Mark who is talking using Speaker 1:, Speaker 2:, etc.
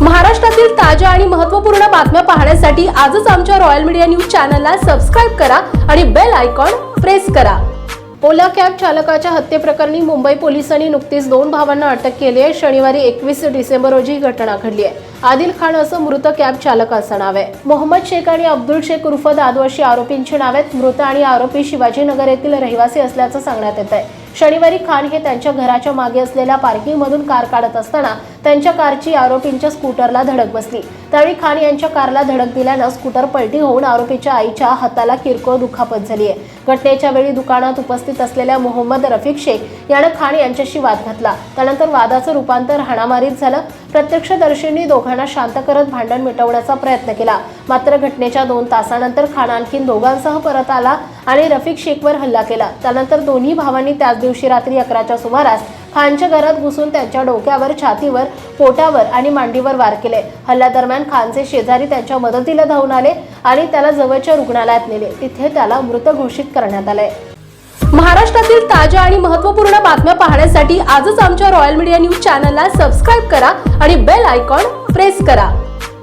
Speaker 1: महाराष्ट्रातील ताज्या आणि महत्त्वपूर्ण बातम्या पाहण्यासाठी आजच आमच्या रॉयल मीडिया न्यूज चॅनलला सबस्क्राईब करा आणि बेल आयकॉन प्रेस करा. ओला कॅब चालकाच्या हत्येप्रकरणी मुंबई पोलिसांनी नुकतीच दोन भावांना अटक केली आहे. शनिवारी एकवीस डिसेंबर रोजी ही घटना घडली आहे. आदिल खान असं मृत कॅब चालकाचं नाव आहे. मोहम्मद शेख आणि अब्दुल शेख उर्फ दादू अशी आरोपींची नाव आहेत. मृत आणि आरोपी शिवाजीनगर येथील रहिवासी असल्याचं सांगण्यात येत आहे शनिवारी खान हे त्यांच्या घराच्या मागे असलेल्या पार्किंगमधून कार काढत असताना त्यांच्या कारची आरोपींच्या स्कूटरला धडक बसली. त्यावेळी खान यांच्या कारला धडक दिल्यानं स्कूटर पलटी होऊन आरोपीच्या आईच्या हाताला किरकोळ दुखापत झाली आहे. घटनेच्या वेळी दुकानात उपस्थित असलेल्या मोहम्मद रफिक शेख यानं खान यांच्याशी वाद घातला. त्यानंतर वादाचं रूपांतर हाणामारीत झालं. प्रत्यक्षदर्शींनी दोघांना शांत करत भांडण मिटवण्याचा प्रयत्न केला. मात्र घटनेच्या दोन तासानंतर खान आणखीन दोघांसह परत आला आणि रफिक शेखवर हल्ला केला. त्यानंतर दोन्ही भावांनी त्याच दिवशी रात्री अकराच्या सुमारास खानच्या घरात घुसून त्याच्या डोक्यावर छातीवर पोटावर आणि मांडीवर वार केले. हल्ल्यादरम्यान खानचे शेजारी त्यांच्या मदतीला धावून आले आणि त्याला जवळच्या रुग्णालयात नेले. तिथे त्याला मृत घोषित करण्यात आले. महाराष्ट्रातील ताज्या आणि महत्त्वपूर्ण बातम्या पाहण्यासाठी आजच आमच्या रॉयल मीडिया न्यूज चॅनलला सबस्क्राईब करा आणि बेल आयकॉन प्रेस करा.